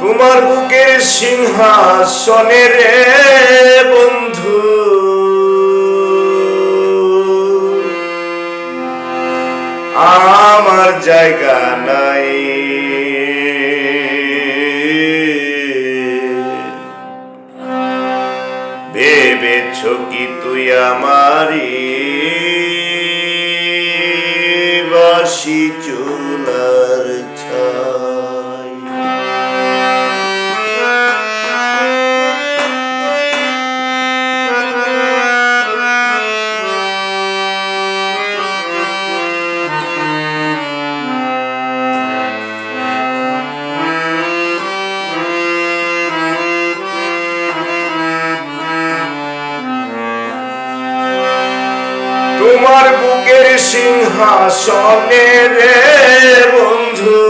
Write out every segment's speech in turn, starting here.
তোমার বুকের সিংহাসনে রে বন্ধু। আমার জায়গা নাই। ভেবেছ কি তুই আমারি বাসি তোমার বুকের সিংহাসনে রে বন্ধু।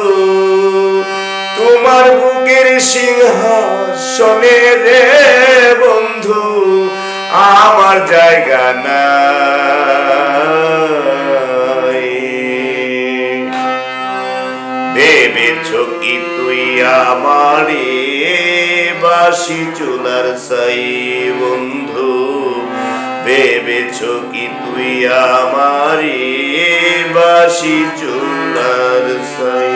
তোমার বুকের সিংহাসনে রে বন্ধু, আমার জায়গা না ভেবেছ কি তুই আমারে বাসি চুলার সাই বন্ধু? ভেবেছ কি তুই আমারি বাসি চুলার সাই?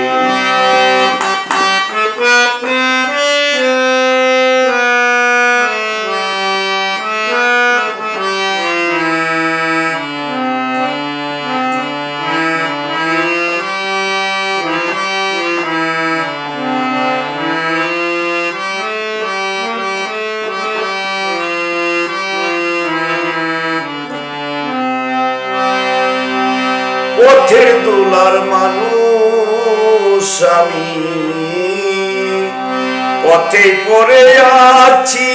পথের দোলার মানুষ আমি। পথে পড়ে আছি।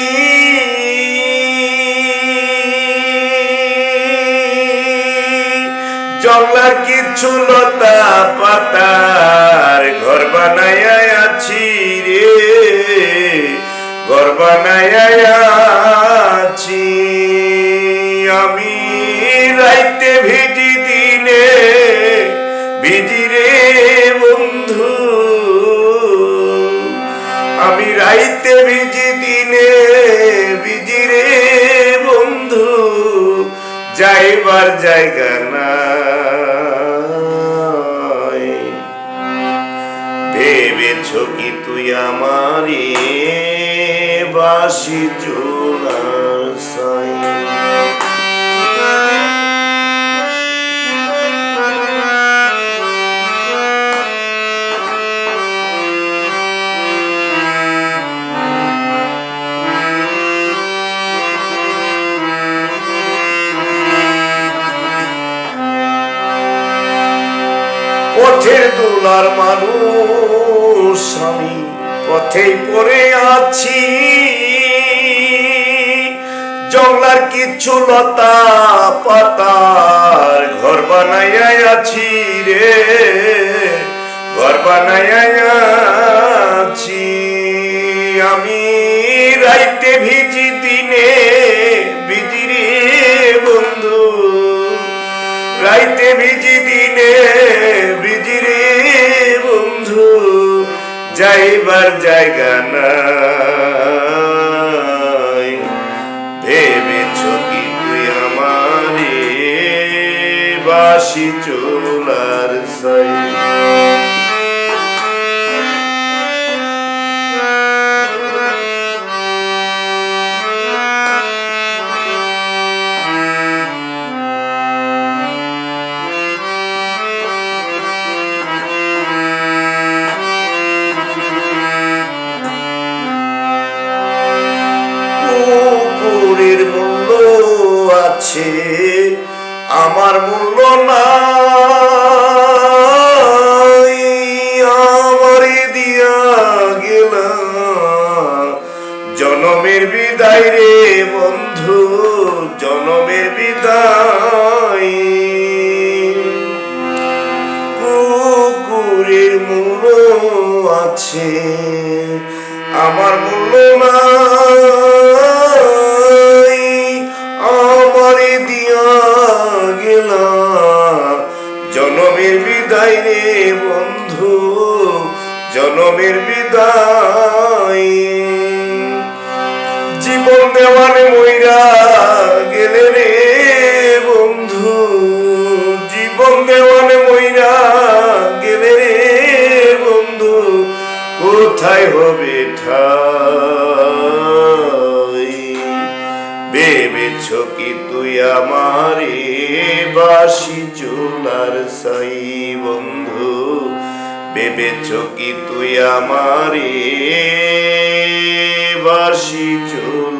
জঙ্গলার কিছু লতা পাতার ঘর বানায় আছি রে। ঘর বানায় আছি। রে বন্ধু, আমি রাইতে ভিজি দিনে ভিজি রে বন্ধু, যাইবার জায়গা নাই। ভেবেছ কি তুই আমারে বাসি চোলার সাই? পথের দোলার মানুষ, আমি পথেই পড়ে আছি। জঙ্গলার কিছু লতা পাতার ঘর বানাই আছি রে, ঘর বানাই আছি। আমি রাইতে ভিজি দিনে ভিজি রে বন্ধু, রাইতে ভিজি যাইবার জায়গা নাই। ভেবেছ কি তুই আমারে বাসি চোলার আমার মূল্য নাই দিয়া গেল জনমের বিদায় রে বন্ধু, জনমের বিদায়। কুকুরের মূল্য আছে, আমার মূল্য নাই। বিদায় রে বন্ধু, জনমের বিদায়। জীবন দেওয়ানে মইরা গেলে রে বন্ধু, জীবন দেওয়ানে মইরা গেলে রে বন্ধু, কোথায় হবে ঠাই? ভেবেছ কি তুই আমারে বাসি চুলার সাই বন্ধু ভেবেছ কি তুই আমারে? বাসি চুল